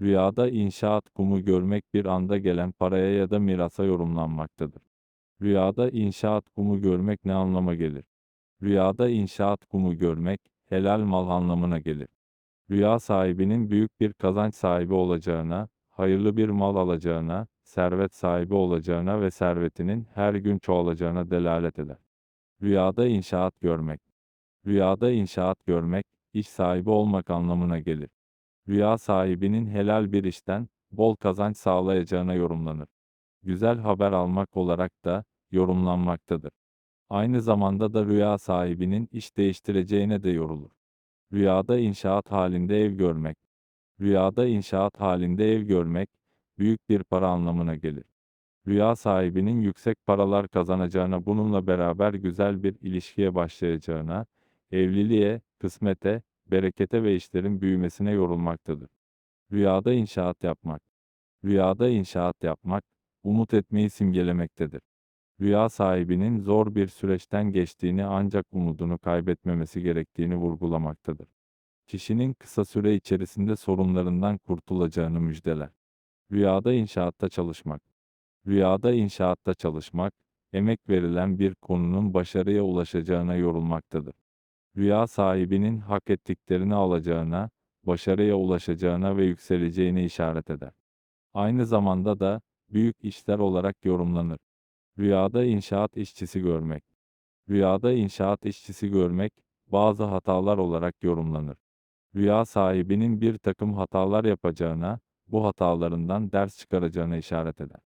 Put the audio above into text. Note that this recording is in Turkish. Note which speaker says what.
Speaker 1: Rüyada inşaat kumu görmek bir anda gelen paraya ya da mirasa yorumlanmaktadır. Rüyada inşaat kumu görmek ne anlama gelir? Rüyada inşaat kumu görmek, helal mal anlamına gelir. Rüya sahibinin büyük bir kazanç sahibi olacağına, hayırlı bir mal alacağına, servet sahibi olacağına ve servetinin her gün çoğalacağına delalet eder. Rüyada inşaat görmek. Rüyada inşaat görmek, iş sahibi olmak anlamına gelir. Rüya sahibinin helal bir işten, bol kazanç sağlayacağına yorumlanır. Güzel haber almak olarak da, yorumlanmaktadır. Aynı zamanda da rüya sahibinin iş değiştireceğine de yorulur. Rüyada inşaat halinde ev görmek. Rüyada inşaat halinde ev görmek, büyük bir para anlamına gelir. Rüya sahibinin yüksek paralar kazanacağına bununla beraber güzel bir ilişkiye başlayacağına, evliliğe, kısmete, berekete ve işlerin büyümesine yorulmaktadır. Rüyada inşaat yapmak. Rüyada inşaat yapmak, umut etmeyi simgelemektedir. Rüya sahibinin zor bir süreçten geçtiğini ancak umudunu kaybetmemesi gerektiğini vurgulamaktadır. Kişinin kısa süre içerisinde sorunlarından kurtulacağını müjdeler. Rüyada inşaatta çalışmak. Rüyada inşaatta çalışmak, emek verilen bir konunun başarıya ulaşacağına yorulmaktadır. Rüya sahibinin hak ettiklerini alacağına, başarıya ulaşacağına ve yükseleceğine işaret eder. Aynı zamanda da büyük işler olarak yorumlanır. Rüyada inşaat işçisi görmek. Rüyada inşaat işçisi görmek bazı hatalar olarak yorumlanır. Rüya sahibinin bir takım hatalar yapacağına, bu hatalarından ders çıkaracağına işaret eder.